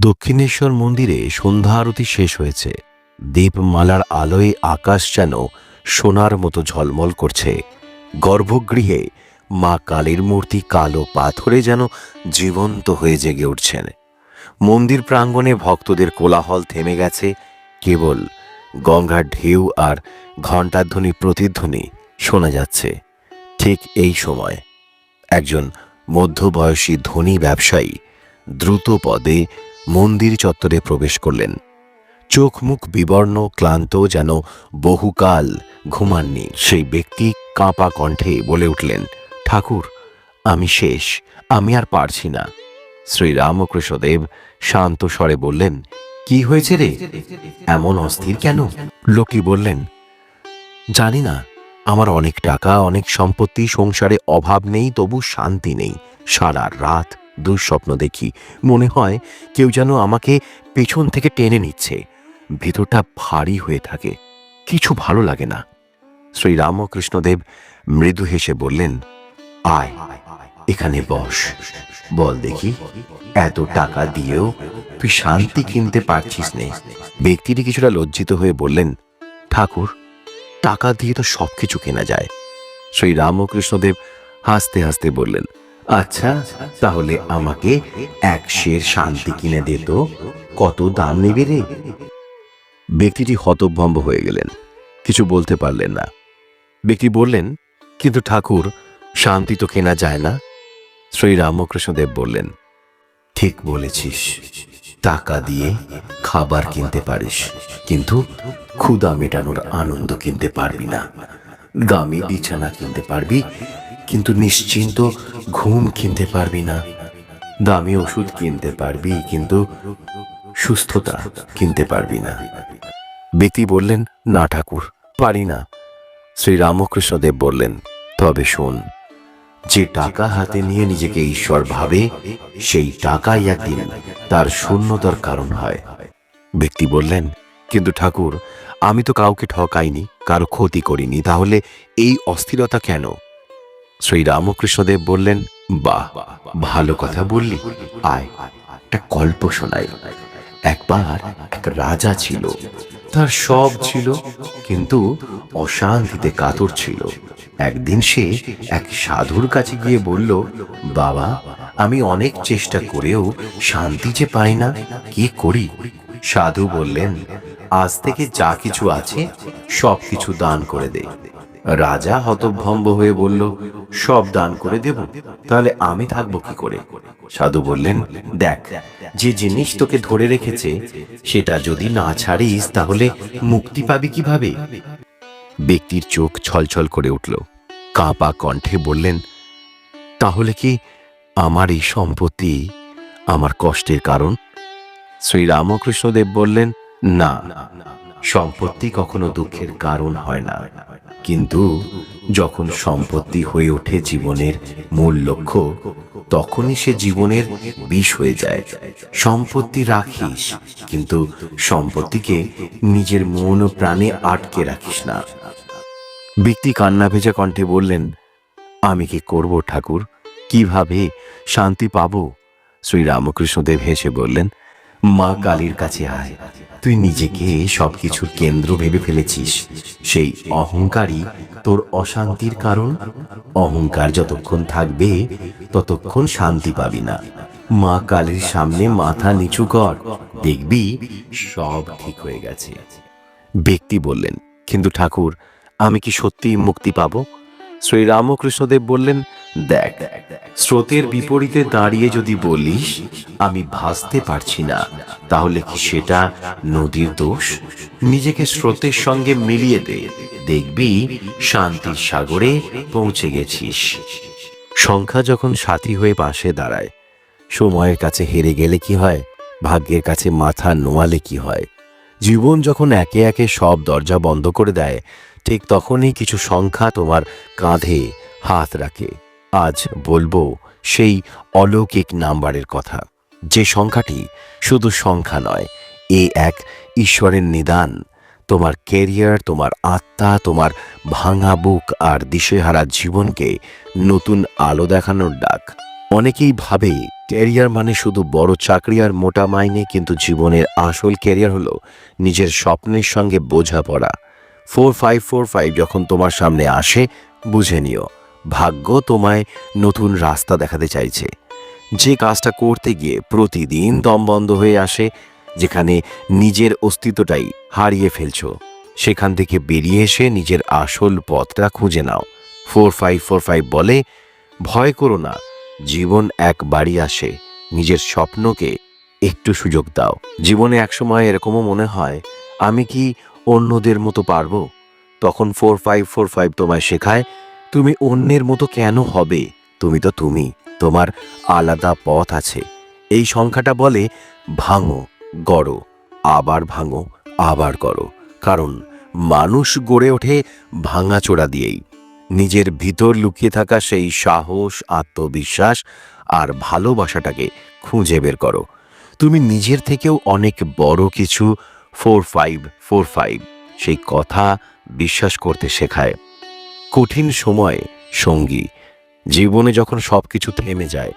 দক্ষিণেশ্বর মন্দিরে সন্ধ্যা আরতি শেষ হয়েছে। দীপমালার আলোয় আকাশ যেন সোনার মতো ঝলমল করছে। গর্ভগৃহে মা কালীর মূর্তি কালো পাথরে যেন জীবন্ত হয়ে জেগে উঠছেন। মন্দির প্রাঙ্গণে ভক্তদের কোলাহল থেমে গেছে। কেবল গঙ্গার ঢেউ আর ঘণ্টাধ্বনি প্রতিধ্বনি শোনা যাচ্ছে। ঠিক এই সময় একজন মধ্যবয়সী ধনী ব্যবসায়ী দ্রুত পদে মন্দির চত্বরে প্রবেশ করলেন। চোখ মুখ বিবর্ণ, ক্লান্ত, যেন বহুকাল ঘুমাননি। সেই ব্যক্তি কাঁপা কণ্ঠে বলে উঠলেন, ঠাকুর, আমি শেষ, আমি আর পারছি না। শ্রীরামকৃষ্ণদেব শান্ত স্বরে বললেন, কি হয়েছে রে? এমন অস্থির কেন? লোকটি বললেন, জানি না, আমার অনেক টাকা, অনেক সম্পত্তি, সংসারে অভাব নেই, তবু শান্তি নেই। সারা রাত দুঃস্বপ্ন দেখি। মনে হয় কেউ যেন আমাকে পেছন থেকে টেনে নিচ্ছে। ভিতরটা ভারী হয়ে থাকে। কিছু ভালো লাগে না। শ্রী রামকৃষ্ণদেব মৃদু হেসে বললেন, আয়, এখানে বস। বল দেখি, এত টাকা দিয়েও তুই শান্তি কিনতে পারছিস নে। ব্যক্তিটি কিছুটা লজ্জিত হয়ে বললেন, ঠাকুর, টাকা দিয়ে তো সবকিছু কেনা যায়। শ্রী রামকৃষ্ণদেব হাসতে হাসতে বললেন আচ্ছা তাহলে আমাকে এক শের শান্তি কিনে দে তো। কত দাম নেবে রে? ব্যক্তিটি হতভম্ব হয়ে গেলেন। কিছু বলতে পারলেন না। ব্যক্তি বললেন, কিন্তু ঠাকুর, শান্তি তো কেনা যায় না? শ্রী রামকৃষ্ণদেব বললেন, ঠিক বলেছিস। টাকা দিয়ে খাবার কিনতে পারিস, কিন্তু ক্ষুধা মেটানোর আনন্দ কিনতে পারবি না। দামি বিছানা কিনতে পারবি কিন্তু নিশ্চিন্ত ঘুম কিনতে পারবি না। দামি ওষুধ কিনতে পারবি, কিন্তু সুস্থতা কিনতে পারবি না। ব্যক্তি বললেন, না ঠাকুর, পারি না। শ্রী রামকৃষ্ণদেব বললেন, তবে শোন, যে টাকা হাতে নিয়ে নিজেকে ঈশ্বর ভাবে, সেই টাকাই একদিন তার শূন্যতার কারণ হয়। ব্যক্তি বললেন, কিন্তু ঠাকুর, আমি তো কাউকে ঠকাইনি, কারও ক্ষতি করিনি, তাহলে এই অস্থিরতা কেন? শ্রী রামকৃষ্ণদেব বললেন, বাহ, ভালো কথা বললি। আয়, একটা গল্প শোনাই। একবার এক রাজা ছিল। তার সব ছিল, কিন্তু অশান্তিতে কাতর ছিল। একদিন সে এক সাধুর কাছে গিয়ে বলল, বাবা, আমি অনেক চেষ্টা করেও শান্তি যে পাই না, কি করি? সাধু বললেন, আজ থেকে যা কিছু আছে সব কিছু দান করে দে। রাজা হতভম্ব হয়ে বলল, সব দান করে দেব, তাহলে আমি থাকব কি করে? সাধু বললেন, দেখ, যে জিনিস তোকে ধরে রেখেছে, সেটা যদি না ছাড়িস, তাহলে মুক্তি পাবি কীভাবে? ব্যক্তির চোখ ছলছল করে উঠল। কাঁপা কণ্ঠে বললেন, তাহলে কি আমার এই সম্পত্তি আমার কষ্টের কারণ? শ্রী রামকৃষ্ণদেব বললেন, না, সম্পত্তি কখনো দুঃখের কারণ হয় না। কিন্তু যখন সম্পত্তি হয়ে ওঠে জীবনের মূল লক্ষ্য, তখনই সে জীবনের বিষ হয়ে যায়। সম্পত্তি রাখিস, কিন্তু সম্পত্তিকে নিজের মন ও প্রাণে আটকে রাখিস না। ব্যক্তি কান্না ভেজা কণ্ঠে বললেন, আমি কি করব ঠাকুর? কীভাবে শান্তি পাব? শ্রী রামকৃষ্ণদেব হেসে বললেন, মা কালীর কাছে আয়। তুই নিজেকে সবকিছুর কেন্দ্র ভেবে ফেলেছিস। সেই অহংকারই তোর অশান্তির কারণ। অহংকার যতক্ষণ থাকবে, ততক্ষণ শান্তি পাবি না। মা কালের সামনে মাথা নিচু কর। দেখবি সব ঠিক হয়ে গেছে। ব্যক্তি বললেন, কিন্তু ঠাকুর, আমি কি সত্যি মুক্তি পাব? শ্রী রামকৃষ্ণদেব বললেন দেখ, স্রোতের বিপরীতে দাঁড়িয়ে যদি বলিস, আমি ভাসতে পারছি না। তাহলে কি সেটা নদীর দোষ? নিজেকে স্রোতের সঙ্গে মিলিয়ে দে। দেখবি, শান্তির সাগরে পৌঁছে গেছিস। সংখ্যা যখন সাথী হয়ে পাশে দাঁড়ায়, সময়ের কাছে হেরে গেলে কি হয়? ভাগ্যের কাছে মাথা নোয়ালে কি হয়? জীবন যখন একে একে সব দরজা বন্ধ করে দেয়, ঠিক তখনই কিছু সংখ্যা তোমার কাঁধে হাত রাখে। আজ বলব সেই অলৌকিক নাম্বারের কথা। যে সংখ্যাটি শুধু সংখ্যা নয়, এ এক ঈশ্বরের নিদান। তোমার কেরিয়ার তোমার আত্মা, তোমার ভাঙা বুক আর দিশেহারা জীবনকে নতুন আলো দেখানোর ডাক। অনেকেই ভাবে ক্যারিয়ার মানে শুধু বড় চাকরি আর মোটা মাইনে, কিন্তু জীবনের আসল ক্যারিয়ার হলো নিজের স্বপ্নের সঙ্গে বোঝাপড়া। ফোর ফাইভ ফোর ফাইভ যখন তোমার সামনে আসে, বুঝে নিও। ভাগ্য তোমায় নতুন রাস্তা দেখাতে চাইছে। যে কাজটা করতে গিয়ে প্রতিদিন দম বন্ধ হয়ে আসে, যেখানে নিজের অস্তিত্বটাই হারিয়ে ফেলছো, সেখান থেকে বেরিয়ে এসে নিজের আসল পথটা খুঁজে নাও। ফোর ফাইভ ফোর ফাইভ বলে, ভয় করো না, জীবন একবারই আসে, নিজের স্বপ্নকে একটু সুযোগ দাও। জীবনে একসময় এরকমও মনে হয়, আমি কি অন্যদের মতো পারব? তখন ফোর ফাইভ ফোর ফাইভ তোমায় শেখায় তুমি অন্যের মতো কেন হবে? তুমি তো তুমি, তোমার আলাদা পথ আছে। এই সংখ্যাটা বলে ভাঙো, গড়ো, আবার ভাঙো, আবার করো কারণ মানুষ গড়ে ওঠে ভাঙাচোরা দিয়েই। নিজের ভিতর লুকিয়ে থাকা সেই সাহস, আত্মবিশ্বাস আর ভালোবাসাটাকে খুঁজে বের করো। তুমি নিজের থেকেও অনেক বড় কিছু ফোর ফাইভ ফোর ফাইভ সেই কথা বিশ্বাস করতে শেখায়। কঠিন সময় সঙ্গী। জীবনে যখন সব কিছু থেমে যায়,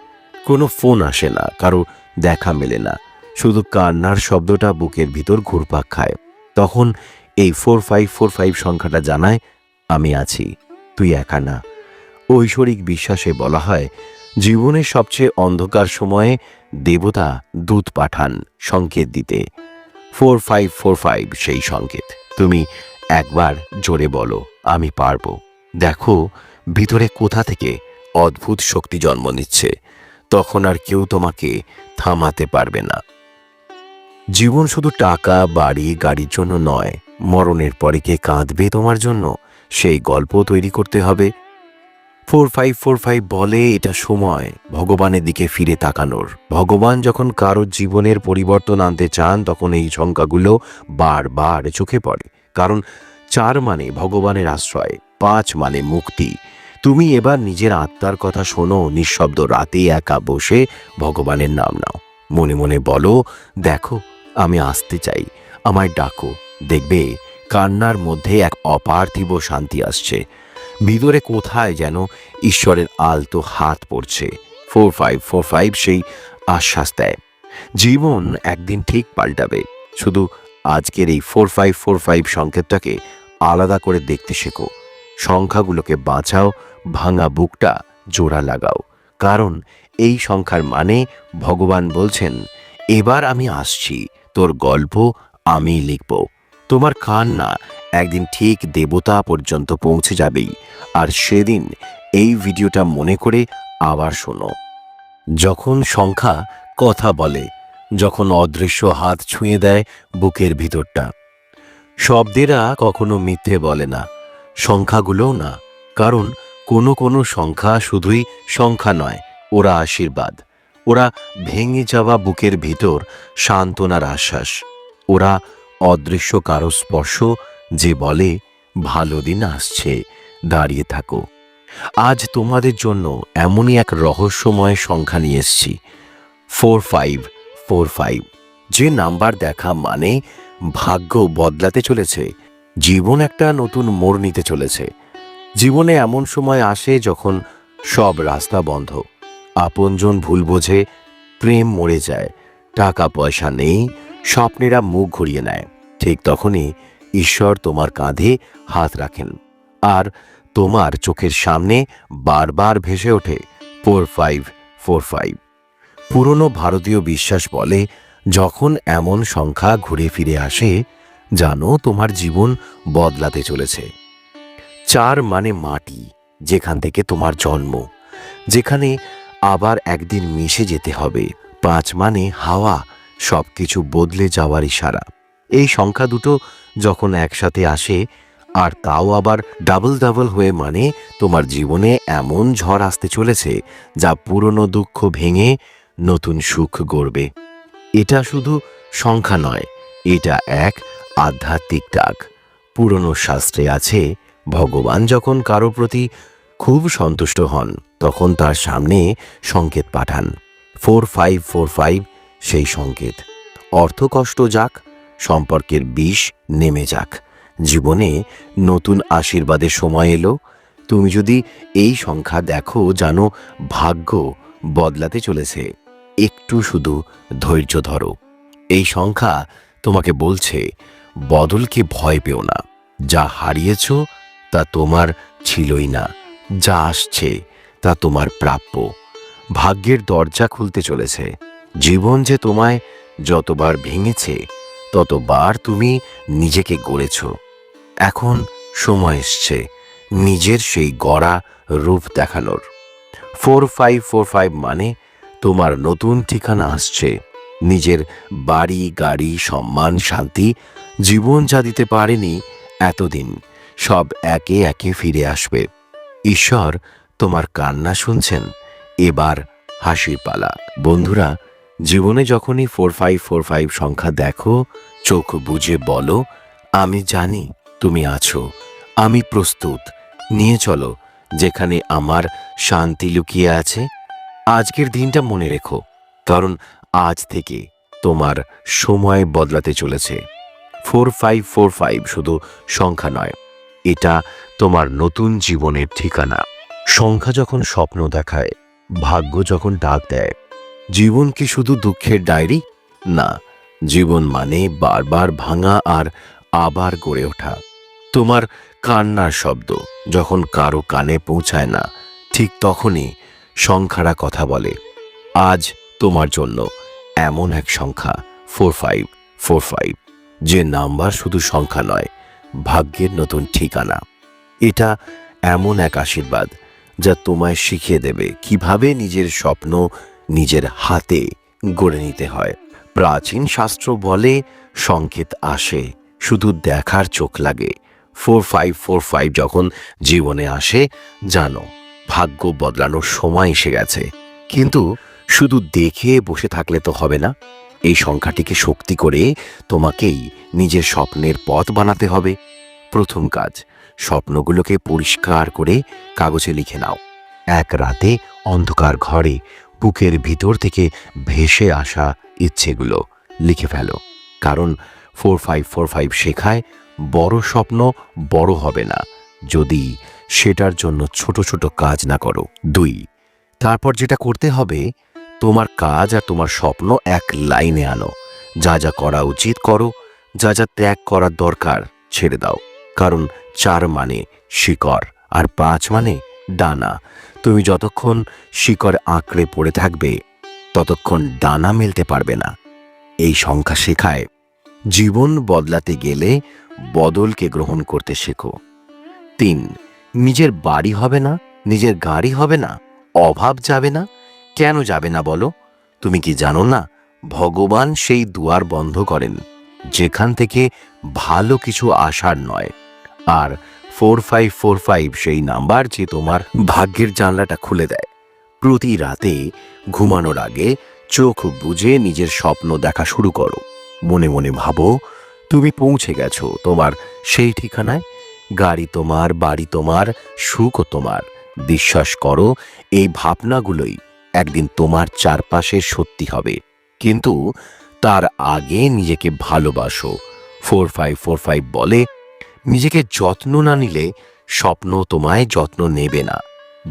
কোনো ফোন আসে না, কারও দেখা মেলে না, শুধু কান্নার শব্দটা বুকের ভিতর ঘুরপাক খায়। তখন এই ফোর ফাইভ ফোর ফাইভ সংখ্যাটা জানায়, আমি আছি, তুই একা না। ঐশ্বরিক বিশ্বাসে বলা হয়, জীবনের সবচেয়ে অন্ধকার সময়ে দেবতা দূত পাঠান সংকেত দিতে। ফোর ফাইভ ফোর ফাইভ সেই সংকেত। তুমি একবার জোরে বলো, আমি পারব। দেখো, ভিতরে কোথা থেকে অদ্ভুত শক্তি জন্ম নিচ্ছে, তখন আর কেউ তোমাকে থামাতে পারবে না। জীবন শুধু টাকা, বাড়ি, গাড়ির জন্য নয়, মরণের পরে কে কাঁদবে তোমার জন্য? সেই গল্প তৈরি করতে হবে। ফোর ফাইভ ফোর ফাইভ বলে এটা সময়, ভগবানের দিকে ফিরে তাকানোর। ভগবান যখন কারোর জীবনের পরিবর্তন আনতে চান, তখন এই সংখ্যাগুলো বারবার চোখে পড়ে। কারণ চার মানে ভগবানের আশ্রয়। পাঁচ মানে মুক্তি। তুমি এবার নিজের আত্মার কথা শোনো, নিঃশব্দ রাতে একা বসে ভগবানের নাম নাও। মনে মনে বলো, দেখো, আমি আসতে চাই। আমায় ডাকো। দেখবে, কান্নার মধ্যে এক অপার্থিব শান্তি আসছে। ভিতরে কোথায় যেন ঈশ্বরের আলতো হাত পড়ছে। ফোর ফাইভ ফোর ফাইভ সেই আশ্বাস দেয়। জীবন একদিন ঠিক পাল্টাবে। শুধু আজকের এই ফোর ফাইভ ফোর ফাইভ সংকেতটাকে আলাদা করে দেখতে শেখো। সংখ্যাগুলোকে বাঁচাও, ভাঙা বুকটা জোড়া লাগাও। কারণ এই সংখ্যার মানে ভগবান বলছেন, এবার আমি আসছি, তোর গল্প আমি লিখব। তোমার কান্না একদিন ঠিক দেবতা পর্যন্ত পৌঁছে যাবেই। আর সেদিন এই ভিডিওটা মনে করে আবার শোনো। যখন সংখ্যা কথা বলে, যখন অদৃশ্য হাত ছুঁয়ে দেয় বুকের ভিতরটা, শব্দেরা কখনো মিথ্যে বলে না। সংখ্যাগুলোও না, কারণ কোনো কোনো সংখ্যা শুধুই সংখ্যা নয়, ওরা আশীর্বাদ। ওরা ভেঙে যাওয়া বুকের ভিতর সান্ত্বনার আশ্বাস। ওরা অদৃশ্য কারও স্পর্শ যে বলে, ভালো দিন আসছে, দাঁড়িয়ে থাকো। আজ তোমাদের জন্য এমনই এক রহস্যময় সংখ্যা নিয়ে এসছি। Four five four five. যে নাম্বার দেখা মানে ভাগ্য বদলাতে চলেছে জীবন একটা নতুন মোড় নিতে চলেছে। জীবনে এমন সময় আসে যখন সব রাস্তা বন্ধ। আপনজন ভুল বোঝে, প্রেম মরে যায়, টাকা পয়সা নেই, স্বপ্নেরা মুখ ঘুরিয়ে নেয়। ঠিক তখনই ঈশ্বর তোমার কাঁধে হাত রাখেন। আর তোমার চোখের সামনে বারবার ভেসে ওঠে ফোর ফাইভ ফোর ফাইভ। পুরনো ভারতীয় বিশ্বাস বলে, যখন এমন সংখ্যা ঘুরে ফিরে আসে জানো তোমার জীবন বদলাতে চলেছে। চার মানে মাটি, যেখান থেকে তোমার জন্ম। যেখানে আবার একদিন মিশে যেতে হবে। পাঁচ মানে হাওয়া সব কিছু বদলে যাওয়ার ইশারা। এই সংখ্যা দুটো যখন একসাথে আসে, আর তাও আবার ডাবল ডাবল হয়ে মানে তোমার জীবনে এমন ঝড় আসতে চলেছে, যা পুরনো দুঃখ ভেঙে নতুন সুখ গড়বে। এটা শুধু সংখ্যা নয়, এটা এক আধ্যাত্মিক ডাক। পুরনো শাস্ত্রে আছে, ভগবান যখন কারও প্রতি খুব সন্তুষ্ট হন, তখন তার সামনে সংকেত পাঠান। ফোর ফাইভ ফোর ফাইভ সেই সংকেত। অর্থকষ্ট যাক, সম্পর্কের বিষ নেমে যাক। জীবনে নতুন আশীর্বাদের সময় এলো। তুমি যদি এই সংখ্যা দেখো, জানো ভাগ্য বদলাতে চলেছে। একটু শুধু ধৈর্য ধরো। এই সংখ্যা তোমাকে বলছে বদলকে ভয় পেও না। যা হারিয়েছ, তা তোমার ছিলই না। যা আসছে, তা তোমার প্রাপ্য। ভাগ্যের দরজা খুলতে চলেছে। জীবন যে তোমায় যতবার ভেঙেছে, ততবার তুমি নিজেকে গড়েছ। এখন সময় এসছে নিজের সেই গড়া রূপ দেখানোর। ফোর ফাইভ ফোর ফাইভ মানে তোমার নতুন ঠিকানা আসছে। নিজের বাড়ি, গাড়ি, সম্মান, শান্তি জীবন যা দিতে পারেনি, এতদিন সব একে একে ফিরে আসবে। ঈশ্বর তোমার কান্না শুনছেন, এবার হাসির পালা। বন্ধুরা, জীবনে যখনই ফোর ফাইভ ফোর ফাইভ সংখ্যা দেখো, চোখ বুঝে বলো, আমি জানি তুমি আছো, আমি প্রস্তুত, নিয়ে চলো, যেখানে আমার শান্তি লুকিয়ে আছে। আজকের দিনটা মনে রেখো, কারণ আজ থেকে তোমার সময় বদলাতে চলেছে। ফোর ফাইভ ফোর ফাইভ শুধু সংখ্যা নয়, এটা তোমার নতুন জীবনের ঠিকানা। সংখ্যা যখন স্বপ্ন দেখায়, ভাগ্য যখন ডাক দেয়, জীবন কি শুধু দুঃখের ডায়েরি? না, জীবন মানে বারবার ভাঙা আর আবার গড়ে ওঠা। তোমার কান্নার শব্দ যখন কারও কানে পৌঁছায় না, ঠিক তখনই সংখ্যারা কথা বলে, আজ তোমার জন্য এমন এক সংখ্যা ফোর ফাইভ ফোর ফাইভ যে নাম্বার শুধু সংখ্যা নয়, ভাগ্যের নতুন ঠিকানা। এটা এমন এক আশীর্বাদ যা তোমায় শিখিয়ে দেবে কীভাবে নিজের স্বপ্ন নিজের হাতে গড়ে নিতে হয়। প্রাচীন শাস্ত্র বলে, সংকেত আসে, শুধু দেখার চোখ লাগে। ফোর ফাইভ ফোর ফাইভ যখন জীবনে আসে, জানো, ভাগ্য বদলানোর সময় এসে গেছে। কিন্তু শুধু দেখে বসে থাকলে তো হবে না। এই সংখ্যাটিকে শক্তি করে তোমাকেই নিজের স্বপ্নের পথ বানাতে হবে। প্রথম কাজ, স্বপ্নগুলোকে পরিষ্কার করে কাগজে লিখে নাও। এক রাতে অন্ধকার ঘরে বুকের ভিতর থেকে ভেসে আসা ইচ্ছেগুলো লিখে ফেলো। কারণ ফোর ফাইভ ফোর ফাইভ শেখায় বড় স্বপ্ন বড় হবে না। যদি সেটার জন্য ছোট ছোট কাজ না করো, দুই, তারপর যেটা করতে হবে তোমার কাজ আর তোমার স্বপ্ন এক লাইনে আনো। যা যা করা উচিত করো, যা যা ত্যাগ করার দরকার ছেড়ে দাও। কারণ চার মানে শিকড় আর পাঁচ মানে ডানা তুমি যতক্ষণ শিকড় আঁকড়ে পড়ে থাকবে, ততক্ষণ ডানা মেলতে পারবে না। এই সংখ্যা শেখায়, জীবন বদলাতে গেলে বদলকে গ্রহণ করতে শেখো। তিন, নিজের বাড়ি হবে না, নিজের গাড়ি হবে না, অভাব যাবে না কেন যাবে না বলো? তুমি কি জানো না, ভগবান সেই দুয়ার বন্ধ করেন, যেখান থেকে ভালো কিছু আসার নয়। আর ফোর ফাইভ ফোর ফাইভ সেই নাম্বার যে তোমার ভাগ্যের জানলাটা খুলে দেয়। প্রতি রাতে ঘুমানোর আগে চোখ বুঝে নিজের স্বপ্ন দেখা শুরু করো। মনে মনে ভাবো, তুমি পৌঁছে গেছো তোমার সেই ঠিকানায়। গাড়ি তোমার, বাড়ি তোমার সুখও তোমার। বিশ্বাস করো, এই ভাবনাগুলোই একদিন তোমার চারপাশে সত্যি হবে। কিন্তু তার আগে নিজেকে ভালোবাসো। ফোর ফাইভ ফোর ফাইভ বলে নিজেকে যত্ন না নিলে স্বপ্ন তোমায় যত্ন নেবে না।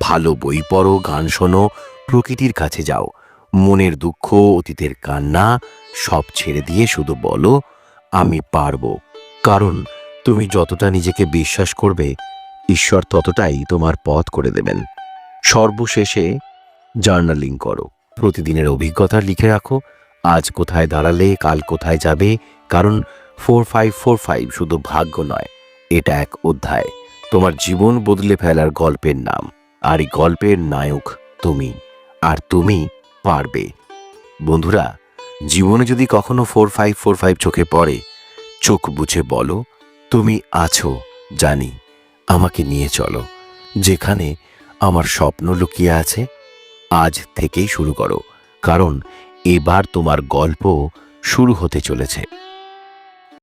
ভালো বই পড়ো, গান শোনো, প্রকৃতির কাছে যাও। মনের দুঃখ, অতীতের কান্না সব ছেড়ে দিয়ে শুধু বলো, আমি পারব। কারণ তুমি যতটা নিজেকে বিশ্বাস করবে, ঈশ্বর ততটাই তোমার পথ করে দেবেন। সর্বশেষে জার্নালিং করো। প্রতিদিনের অভিজ্ঞতা লিখে রাখো। আজ কোথায় দাঁড়ালে, কাল কোথায় যাবে, কারণ ফোর ফাইভ ফোর ফাইভ শুধু ভাগ্য নয়, এটা এক অধ্যায়। তোমার জীবন বদলে ফেলার গল্পের নাম। আর এই গল্পের নায়ক তুমি, আর তুমি পারবে। বন্ধুরা, জীবনে যদি কখনো ফোর ফাইভ ফোর ফাইভ চোখে পড়ে, চোখ বুঝে বলো, তুমি আছো, জানি, আমাকে নিয়ে চলো, যেখানে আমার স্বপ্ন লুকিয়ে আছে আজ থেকেই শুরু করো কারণ এবার তোমার গল্প শুরু হতে চলেছে।